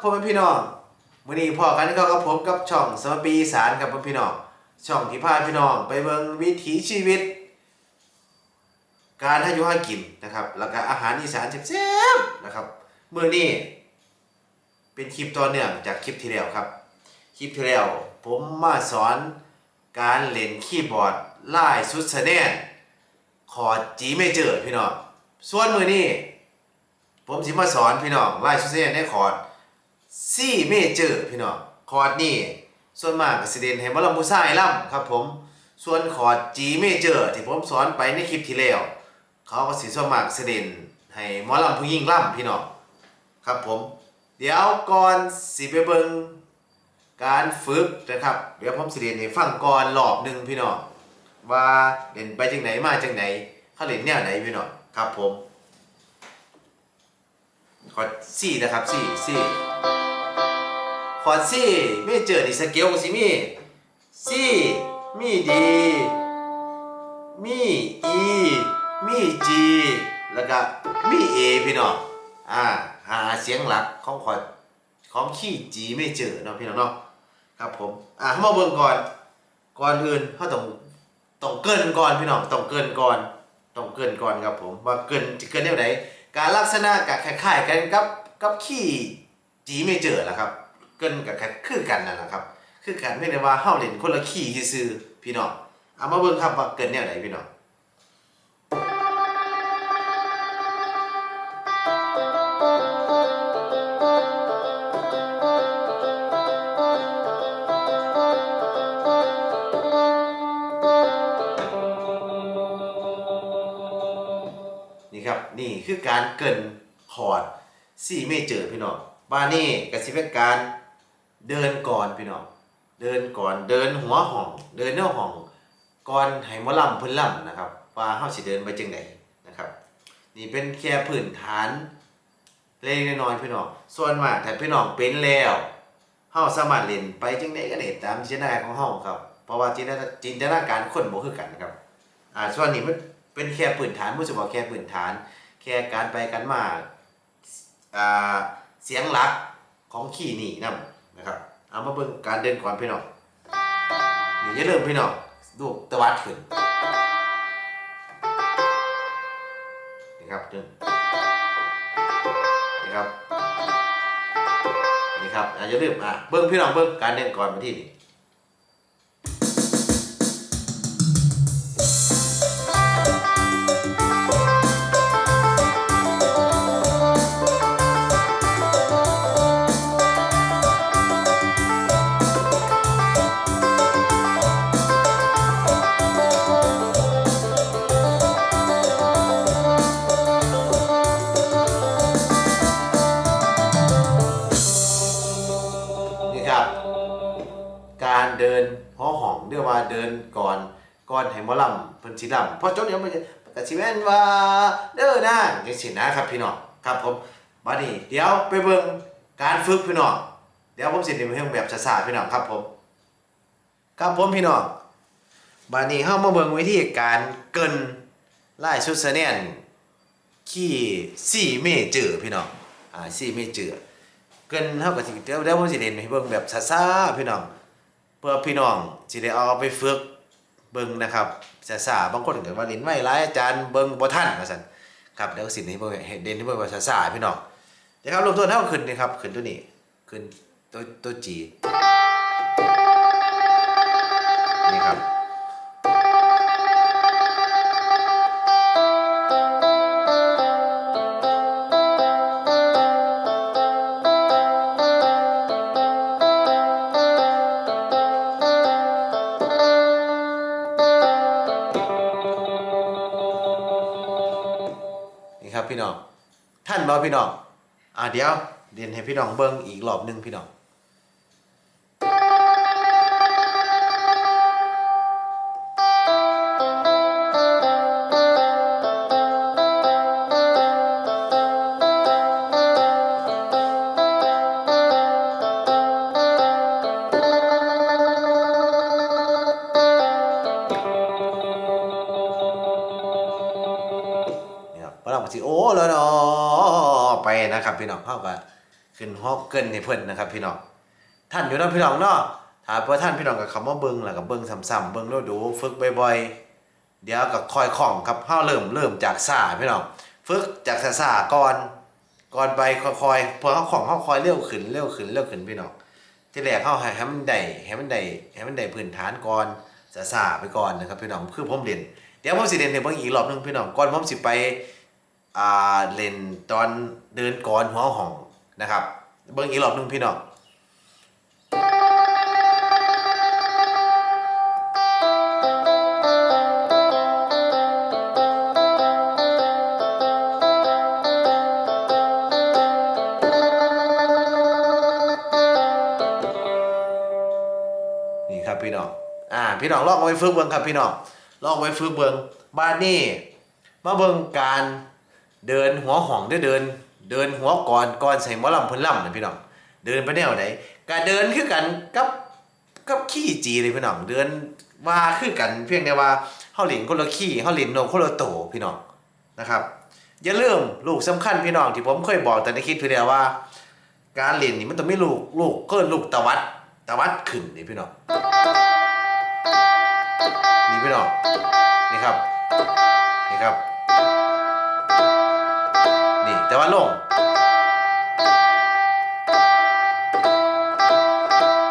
พ่อแม่พี่น้องวันนี้พ่อกันก็กับผมกับช่องสมปีอีสารครับพ่อพี่น้องช่องที่พาพี่น้องไปเบิ่งวิถีชีวิต การให้อยุให้กินนะครับ แล้วก็อาหารอีสานแซ่บๆนะครับมื้อนี้เป็นคลิปต่อเนื่องจากคลิปที่แล้วครับ คลิปที่แล้วผมมาสอนการเล่นคีย์บอร์ดไล่สุดแสดงคอจีเมเจอพี่น้องส่วนมือนี้ผมสิมาสอนพี่น้องไล่สุดแสดงในคอร์ด ซีเมเจอร์พี่น้องคอร์ดนี่ส่วนมากก็สิเด่นให้หมอลำผู้ชายล่ำครับผมส่วนคอร์ดจีเมเจอร์ที่ผมสอนไปในคลิปที่แล้วเขาก็สิส่วนมากสิเด่นให้หมอลำผู้หญิงล่ำพี่น้องครับผม เดี๋ยวก่อนสิไปเบิ่งการฝึกนะครับ เดี๋ยวผมสิเรียนให้ฟังก่อนรอบหนึ่งพี่น้องว่าเล่นไปจังไหนมาจังไหนเขาเล่นแนวไหนพี่น้องครับผมคอร์ดซี่นะครับซี่ซี่ คอร์ดซี่ไม่เจอดิสเกลสิมีซี่มีดีมีอีมีจีแล้วก็มีเอพี่น้องอ่าหาเสียงหลักของคอร์ดของขี้จีไม่เจอเนาะพี่น้องเนาะครับผมอ่ามาเบิ่งก่อนก่อนอื่นเขาต้องต้องเกินก่อนพี่น้องต้องเกินก่อนต้องเกินก่อนครับผมว่าเกินจะเกินแนวไหนการลักษณะกับคล้ายๆกันกับกับขี้จีไม่เจอและครับ เกินกับคือกันนั่นแหละครับ คือกันไม่ได้ว่าเฮาเล่นคนละขี้ซื่อพี่น้องเอามาเบิ่งครับว่าเกินแนวไหนพี่น้องนี่ครับนี่คือการเกินคอร์ดสี่เมเจอร์พี่น้องบ้านนี่ก็สิเป็นการ เดินก่อนพี่น้องเดินก่อนเดินหัวห้อง เดินแนวห้องก่อนให้หมอลำเพิ่นลำนะครับ ว่าเฮาสิเดินไปจังไดนะครับ นี่เป็นแค่พื้นฐานเล็กน้อยพี่น้องส่วนมากถ้าพี่น้องเป็นแล้วเฮาสามารถเล่นไปจังไดก็ได้ตามจินตนาการของเฮาครับ เพราะว่าจินตนาจินตนาการคนบ่คือกันครับอ่าส่วนนี้มันเป็นแค่พื้นฐานผู้จะบอกแค่พื้นฐาน แค่การไปกันมาอ่าเสียงหลักของขี่นี่นํ นะครับ เอามาเบิ่งการเดินก่อนพี่น้องนี่จะเริ่มพี่น้องดูตะวัดขึ้นนี่ครับเดินนี่ครับนี่ครับอ่าอย่าลืมอะเบิ่งพี่น้องเบิ่งการเดินก่อนมาที่นี่ อนให้หมอลำเพิ่นสิลำพราะจนเดี๋ยวมันจะก็สิแม่นว่าเด้อนางจังซี่นะครับพี่น้องครับผมบัดนี้เดี๋ยวไปเบิ่งการฝึกพี่น้องเดี๋ยวผมสิเรียนให้แบบช้าๆพี่น้องครับผมครับผมพี่น้องบัดนี้เฮามาเบิ่งวิธีการเกินลายชุดเสเนียนขี้4เมเจอพี่น้องอ่า4เมเจอเกินเท่ากับสิเดี๋ยวเดี๋ยวผมสิเล่นให้เบิ่งแบบซ่าๆพี่น้องเพื่อพี่น้องสิได้เอาไปฝึก เบิ่งนะครับสาสาบางคนเก็ว่าเล่นไม่ร้ายอาจารย์เบิ่งบ่ทันว่าซั่นครับเดี๋ยวสินี้เบิ่งเห้เด่นที่เบิ่งว่าสาสาพี่น้องนะครับรวมตัวเท่าขึ้นนะครับขึ้นตัวนี้ขึ้นตัวตัวจี ท่านบอพี่น้องอ่าเดี๋ยวเรียนให้พี่น้องเบิ้งอีกรอบหนึ่งพี่น้อง สิโอ้แล้วเนาะไปนะครับ พี่น้องเข้ากันขึ้นฮอกเกินให้เพิ่นนะครับ พี่น้องท่านอยู่เนาะพี่น้องเนาะถ้าบ่อท่านพี่น้องก็คำว่าเบิ่งแล้วก็เบิ่งซ้ำๆเบิ่งดูๆฝึกบ่อยๆเดี๋ยวก็ค่อยคล่องครับเฮาเริ่มเริ่มจากซ่าพี่น้องฝึกจากซ่าๆก่อนก่อนไปค่อยๆพอเฮาคล่องเฮาค่อยเร็วขึ้นเร็วขึ้นเร็วขึ้นพี่น้องที่แรกเฮาให้ให้มันได้ให้มันได้ให้มันได้พื้นฐานก่อนซ่าๆไปก่อนนะครับพี่น้องคือผมเรียนเดี๋ยวผมสิเรียนให้เบิ่งอีกรอบนึงพี่น้องก่อนผมสิไป อ่าเล่นตอนเดินก่อนหัวห้องนะครับ เบิ่งอีกรอบหนึงพี่น้องนี่ครับพี่น้อง อ่า พี่น้องลองเอาไปฝึกเบิ่งครับพี่น้องลองเอาไปฝึกเบิ่งบ้านนี้มาเบิ่งการ เดินหัวห้องเด้อเดิน เดินหัวก่อนก่อนใส่หมอลำเพิ่นลำนะพี่น้องเดินไปแนวไหนก็เดินคือกันกับกับขี้จีเลยพี่น้องเดินว่าคือกันเพียงแต่ว่าเฮาเล่นคนละขี้เฮาเล่นนกคนละโตพี่น้องนะครับอย่าลืมลูกสำคัญพี่น้องที่ผมเคยบอกแต่ในคลิปพี่เดียวว่า การเล่นนี่มันต้องมีลูกลูกเกินลูกตะวัดตะวัดขึ้นนี่พี่น้องนี่พี่น้องนี่ครับนี่ครับ แต่ว่าลง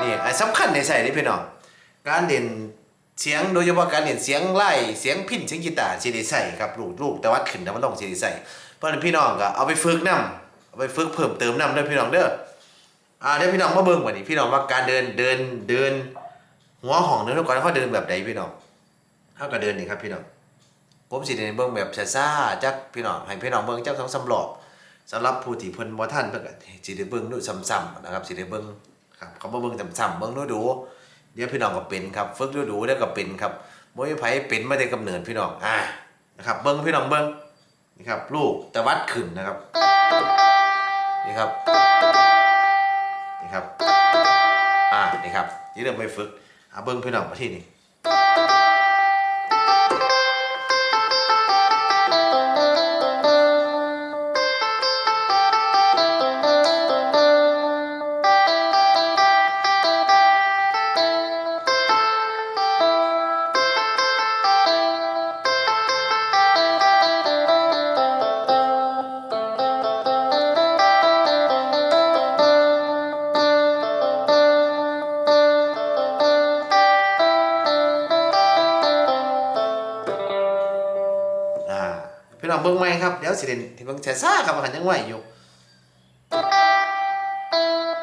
นี่ไอ้สำคัญในใส่นี่พี่น้องการเด่นเสียงโดยเฉพาะการเด่นเสียงไล่เสียงพินเสียงกีตาร์สิได้ใส่ครับลูกลูกแต่ว่าขึ้นแต่ว่าลงสิได้ใส่เพราะฉะนั้นพี่น้องก็เอาไปฝึกนํเอาไปฝึกเพิ่มเติมนํเด้อพี่น้องเด้ออ่าเดี๋ยวพี่น้องมาเบิ่งวันนี้พี่น้องว่าการเดินเดินเดินหัวห้องเดินทุกคนเขาเดินแบบใดพี่น้องเขาก็เดินนี่ครับพี่น้องผมสิได้เบิ่งแบบช้าๆจักพี่น้องให้พี่น้องเบิ่งจักสองสามรอบ สำหรับผู้ที่เพิ่นบ่ทันเพิ่นก็สิได้เบิ่งดูซ้ำๆนะครับสิได้เบิ่งครับเขาบ่เบิ่งซ้ำๆเบิ่งดูดูเดี๋ยวพี่น้องก็เป็นครับฝึกดูดูแล้วก็เป็นครับบ่มีไผเป็นมาแต่กำเนิดพี่น้องอ่านะครับเบิ่งพี่น้องเบิ่งนี่ครับลูกตะวัดขึ้นนะครับนี่ครับนี่ครับอ่านี่ครับนี่เริ่มไปฝึกอ่าเบิ่งพี่น้องมาที่นี่ น้องเบิ่งใหม่ครับเดี๋ยวสิเด่นที่เบิ่งแซ่ซ่าครับว่าหันยังไหวอยู่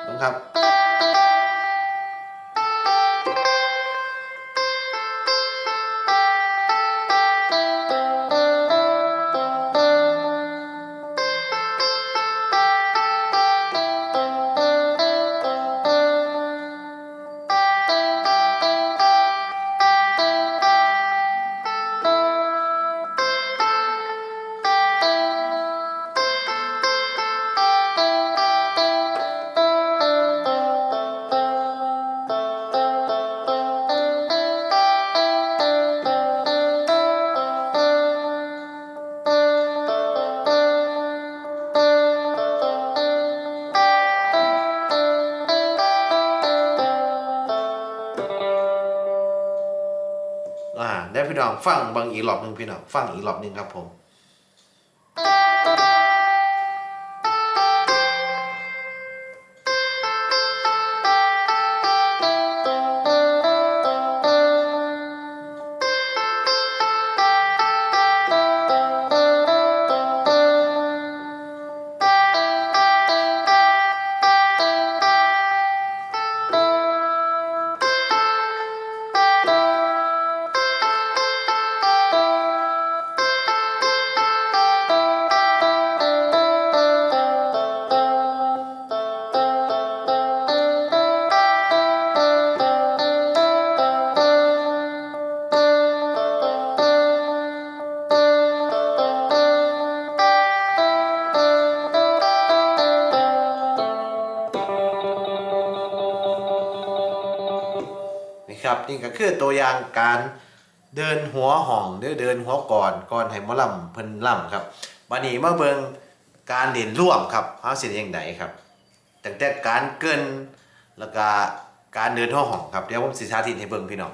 เบิ่งครับ อ่าได้พี่น้องฟังบางอีกรอบหนึ่งพี่น้องฟังอีกรอบหนึ่งครับผม นี่ครับนี่ก็คือตัวอย่างการเดินหัวห่องหรือเดินหัวก่อนก่อนให้หมอลำเพิ่นลำครับบัดนี้มาเบิ่งการเด่นร่วมครับเฮาสิได้จังไดครับตั้งแต่การเกินแล้วก็การเดินหัวห้องครับเดี๋ยวผมสิสาธิตให้เบิ่งพี่น้อง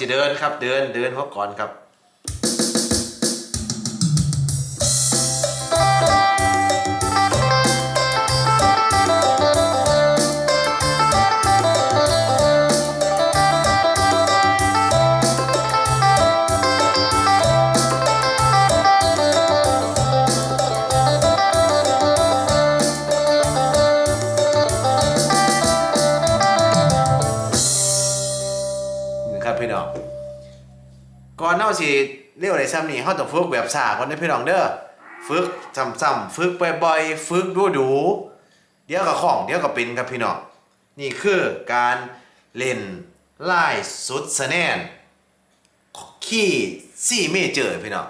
ต่อไปเราก็จะเดินครับ เดินเดินเขาก่อนครับ สิเรียกอะไรซ้ำนี่เขาต้องฝึกแบบสาก่อนนะพี่น้องเด้อฝึกซ้ำๆฝึกบ่อยๆฝึกดูดูเดี๋ยวก็คล่องเดี๋ยวก็เป็นครับพี่น้องนี่คือการเล่นไล่สุดสแนนขี้ซี่เมเจอร์พี่น้อง